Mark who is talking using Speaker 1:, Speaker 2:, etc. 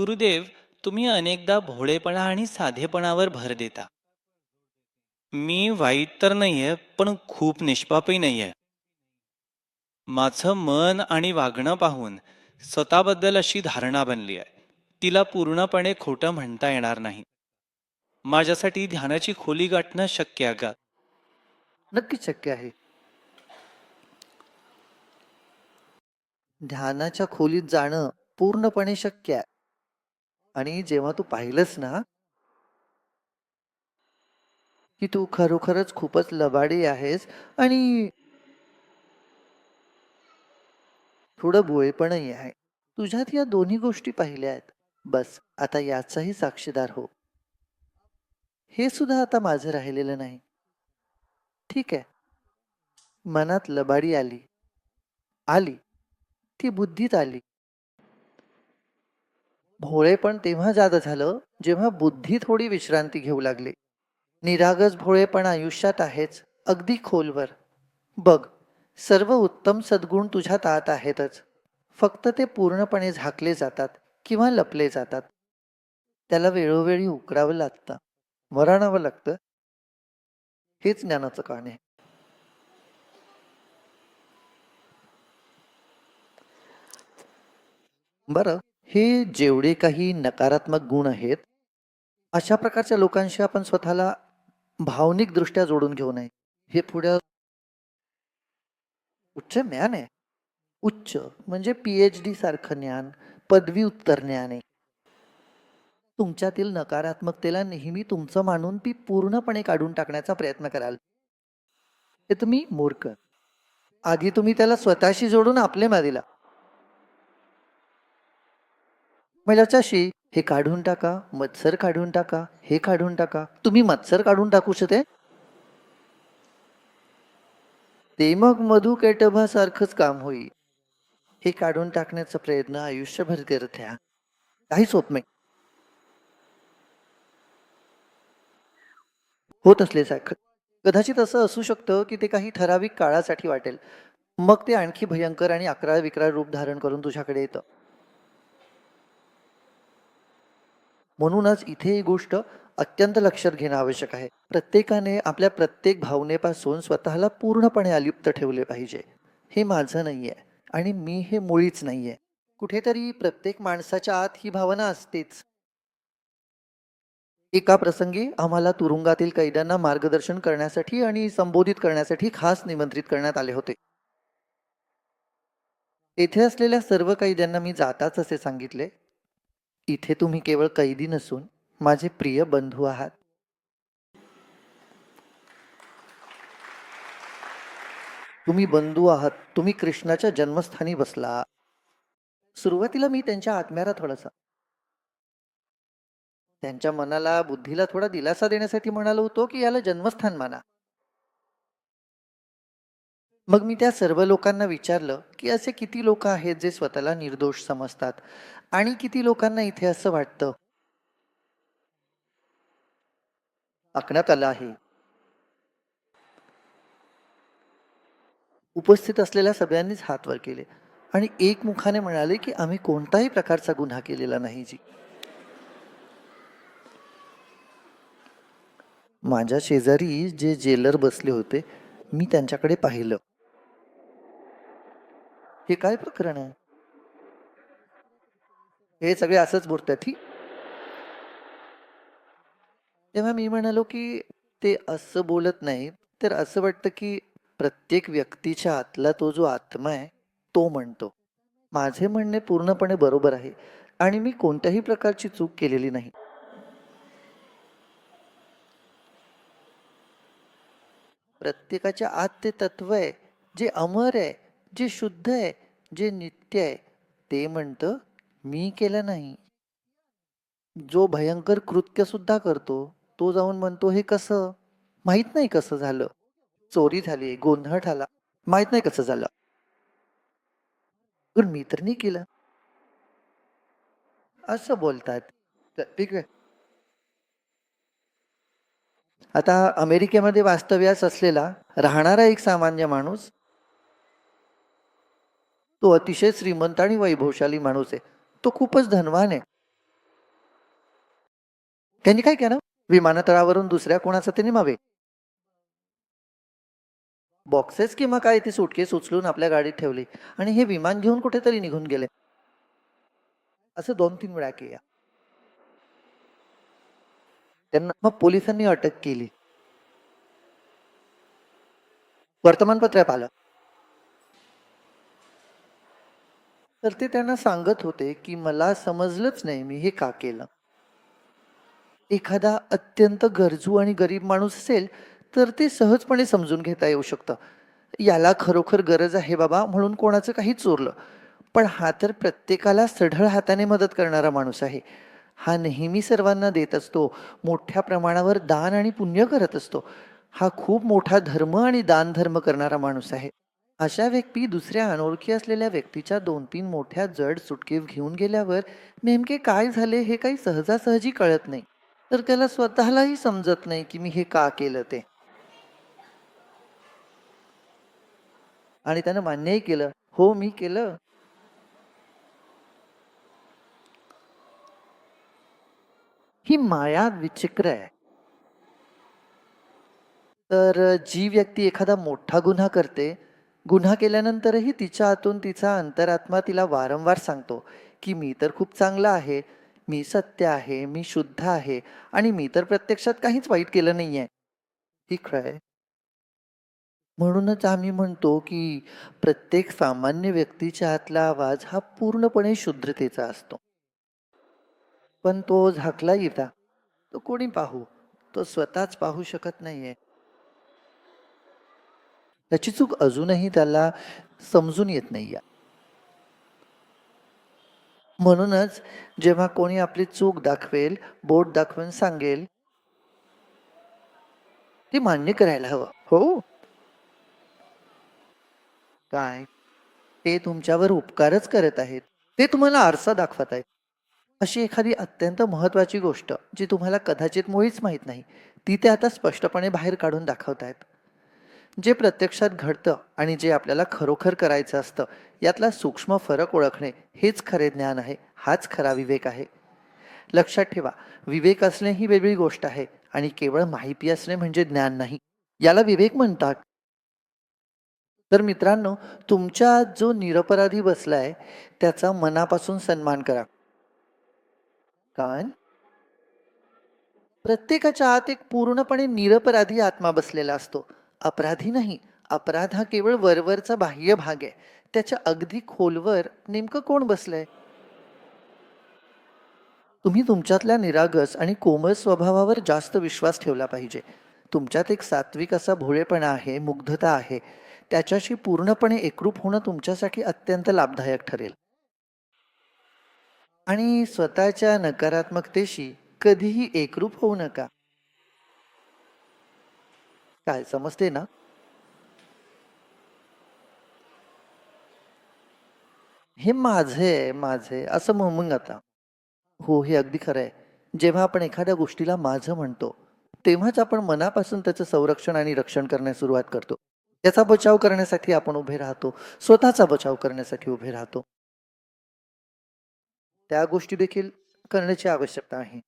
Speaker 1: गुरुदेव तुम्ही अनेकदा भोळेपणा आणि साधेपणावर भर देता. मी वाईट तर नाहीये पण खूप निष्पापही नाहीये. माझं मन आणि वागणं पाहून स्वतःबद्दल अशी धारणा बनली आहे. तिला पूर्णपणे खोटं म्हणता येणार नाही. माझ्यासाठी ध्यानाची खोली गाठणं शक्य आहे का?
Speaker 2: नक्कीच शक्य आहे. ध्यानाच्या खोलीत जाणं पूर्णपणे शक्य आहे. आणि जेव्हा तू पाहिलंस ना की तू खरोखरच खूपच लबाडी आहेस आणि थोडं भोळेपणही आहे. तुझ्यात या दोन्ही गोष्टी पाहिल्या आहेत. बस आता याचाही साक्षीदार हो. हे सुद्धा आता माझं राहिलेलं नाही. ठीक आहे. मनात लबाडी आली. आली. ती बुद्धीत आली. भोळे पण तेव्हा जाद झालं जेव्हा बुद्धी थोडी विश्रांती घेऊ लागली. निरागस भोळे पण आयुष्यात आहेच अगदी खोलवर. बघ सर्व उत्तम सद्गुण तुझ्यात आत आहेतच. फक्त ते पूर्णपणे झाकले जातात किंवा लपले जातात. त्याला वेळोवेळी उकरावं लागतं मराणावं लागतं. हेच ज्ञानाचं कारण आहे. बरं. हे जेवढे काही नकारात्मक गुण आहेत अशा प्रकारच्या लोकांशी आपण स्वतःला भावनिक दृष्ट्या जोडून घेऊ नये. हे पुढे उच्च ज्ञान आहे. उच्च म्हणजे पीएच डी सारखं ज्ञान पदवी उत्तर ज्ञान आहे. तुमच्यातील नकारात्मकतेला नेहमी तुमचं मानून ती पूर्णपणे काढून टाकण्याचा प्रयत्न कराल. हे तुम्ही मूर्ख. आधी तुम्ही त्याला स्वतःशी जोडून आपले मारिला त्याच्याशी हे काढून टाका मत्सर काढून टाका हे काढून टाका. तुम्ही मत्सर काढून टाकू शकते? ते मग मधु केटभासारखंच काम होईल. हे काढून टाकण्याचा प्रयत्न आयुष्यभर करत ह्या काही सोप नाही. होत असले सारखं. कदाचित असं असू शकतं की ते काही ठराविक काळासाठी वाटेल. मग ते आणखी भयंकर आणि अकरा विक्रार रूप धारण करून तुझ्याकडे येतं. म्हणूनच इथे ही गोष्ट अत्यंत लक्षात घेणं आवश्यक आहे. प्रत्येकाने आपल्या प्रत्येक भावनेपासून स्वतःला पूर्णपणे अलिप्त ठेवले पाहिजे. हे माझं नाही आहे आणि मी हे मुळीच नाहीये. कुठेतरी प्रत्येक माणसाच्या आत ही भावना असतेच. एका प्रसंगी आम्हाला तुरुंगातील कैद्यांना मार्गदर्शन करण्यासाठी आणि संबोधित करण्यासाठी खास निमंत्रित करण्यात आले होते. येथे असलेल्या सर्व कैद्यांना मी जाताच असे सांगितले. इथे तुम्ही केवळ कैदी नसून माझे प्रिय बंधू आहात. तुम्ही बंधू आहात. तुम्ही कृष्णाच्या जन्मस्थानी बसला. सुरुवातीला मी त्यांच्या आत्म्याला थोडासा त्यांच्या मनाला बुद्धीला थोडा दिलासा देण्यासाठी म्हणालो होतो की याला जन्मस्थान माना. मग मी त्या सर्व लोकांना विचारलं की असे किती लोक आहेत जे स्वतःला निर्दोष समजतात? आणि किती लोकांना इथे असं वाटतं? आखण्यात आलं आहे. उपस्थित असलेल्या सगळ्यांनीच हात वर केले. आणि एकमुखाने म्हणाले की आम्ही कोणताही प्रकारचा गुन्हा केलेला नाही जी. माझ्या शेजारी जे जेलर बसले होते मी त्यांच्याकडे पाहिलं. हे काय प्रकरण आहे? हे सगळे असंच बोलतात ही. तेव्हा मी म्हणालो की ते असं बोलत नाही तर असं वाटतं की प्रत्येक व्यक्तीच्या आतला तो जो आत्मा आहे तो म्हणतो. माझे म्हणणे पूर्णपणे बरोबर आहे आणि मी कोणत्याही प्रकारची चूक केलेली नाही. प्रत्येकाच्या आत ते तत्व आहे जे अमर आहे जे शुद्ध आहे जे नित्य आहे ते म्हणतं मी केलं नाही. जो भयंकर कृत्य सुद्धा करतो तो जाऊन म्हणतो हे कसं? माहीत नाही कसं झालं. चोरी झाली गोंधळ झाला. माहीत नाही कसं झालं. पण मी तर नाही केलं. असं बोलतात. तर ठीक आहे. आता अमेरिकेमध्ये वास्तव्यास असलेला राहणारा एक सामान्य माणूस तो अतिशय श्रीमंत आणि वैभवशाली माणूस आहे. तो खूपच धनवान आहे. त्यांनी काय केलं? विमानतळावरून दुसऱ्या कोणाचा ते निमावे बॉक्सेस किंवा काय ती सुटकेस उचलून आपल्या गाडीत ठेवली. आणि हे विमान घेऊन कुठेतरी निघून गेले. असं दोन तीन वेळा केल्या त्यांना मग पोलिसांनी अटक केली. वर्तमानपत्रात आलं. तर ते त्यांना सांगत होते की मला समजलंच नाही मी हे का केलं. एखादा अत्यंत गरजू आणि गरीब माणूस असेल तर ते सहजपणे समजून घेता येऊ शकतं. याला खरोखर गरज आहे बाबा म्हणून कोणाचं काही चोरलं. पण हा तर प्रत्येकाला सढळ हाताने मदत करणारा माणूस आहे. हा नेहमी सर्वांना देत असतो मोठ्या प्रमाणावर दान आणि पुण्य करत असतो. हा खूप मोठा धर्म आणि दान धर्म करणारा माणूस आहे. अशा व्यक्ती दुसऱ्या अनोळखी असलेल्या व्यक्तीच्या दोन तीन मोठ्या जड सुटकेस घेऊन गेल्यावर नेमके काय झाले हे काही सहजासहजी कळत नाही. तर त्याला स्वतःलाही समजत नाही की मी हे का केलं ते. आणि त्यानं मान्यही केलं हो मी केलं. ही माया विचित्र आहे. तर जी व्यक्ती एखादा मोठा गुन्हा करते गुन्हा केल्यानंतरही तिच्या आतून तिचा अंतरात्मा तिला वारंवार सांगतो की मी तर खूप चांगला आहे मी सत्य आहे मी शुद्ध आहे आणि मी तर प्रत्यक्षात काहीच वाईट केलं नाही ही ठीक आहे. म्हणूनच आम्ही म्हणतो की प्रत्येक सामान्य व्यक्तीच्या आतला आवाज हा पूर्णपणे शुद्धतेचा असतो. पण तो झाकला येता तो कोणी पाहू? तो स्वतःच पाहू शकत नाहीये. त्याची चूक अजूनही त्याला समजून येत नाहीये. म्हणूनच जेव्हा कोणी आपली चूक दाखवेल बोट दाखवून सांगेल ते मान्य करायला हवं. हो? काय? ते तुमच्यावर उपकारच करत आहेत. ते तुम्हाला आरसा दाखवत आहेत. अशी एखादी अत्यंत महत्वाची गोष्ट जी तुम्हाला कदाचित मुळीच माहीत नाही ती ते आता स्पष्टपणे बाहेर काढून दाखवत आहेत जे प्रत्यक्षात घडतं आणि जे आपल्याला खरोखर करायचं असतं यातला सूक्ष्म फरक ओळखणे हेच खरे ज्ञान आहे हाच खरा विवेक आहे. लक्षात ठेवा विवेक असणे ही वेगळी गोष्ट आहे आणि केवळ माहिती असणे म्हणजे ज्ञान नाही. याला विवेक म्हणतात. तर मित्रांनो तुमच्या जो निरपराधी बसलाय त्याचा मनापासून सन्मान करा. कारण प्रत्येकाच्या आत एक पूर्णपणे निरपराधी आत्मा बसलेला असतो. अपराधी नाही. अपराध हा केवळ वरवरचा बाह्य भाग आहे. त्याच्या अगदी खोलवर नेमकं कोण बसलंय? तुम्ही तुमच्यातल्या निरागस आणि कोमल स्वभावावर जास्त विश्वास ठेवला पाहिजे. तुमच्यात एक सात्विक असा भोळेपणा आहे मुग्धता आहे. त्याच्याशी पूर्णपणे एकरूप होणं तुमच्यासाठी अत्यंत लाभदायक ठरेल. आणि स्वतःच्या नकारात्मकतेशी कधीही एकरूप होऊ नका. काय समजते ना? हे माझे माझे असं म्हण मग आता. हो हे अगदी खरं आहे. जेव्हा आपण एखाद्या गोष्टीला माझं म्हणतो तेव्हाच आपण मनापासून त्याचं संरक्षण आणि रक्षण करण्यास सुरुवात करतो. त्याचा बचाव करण्यासाठी आपण उभे राहतो. स्वतःचा बचाव करण्यासाठी उभे राहतो. त्या गोष्टी देखील करण्याची आवश्यकता आहे.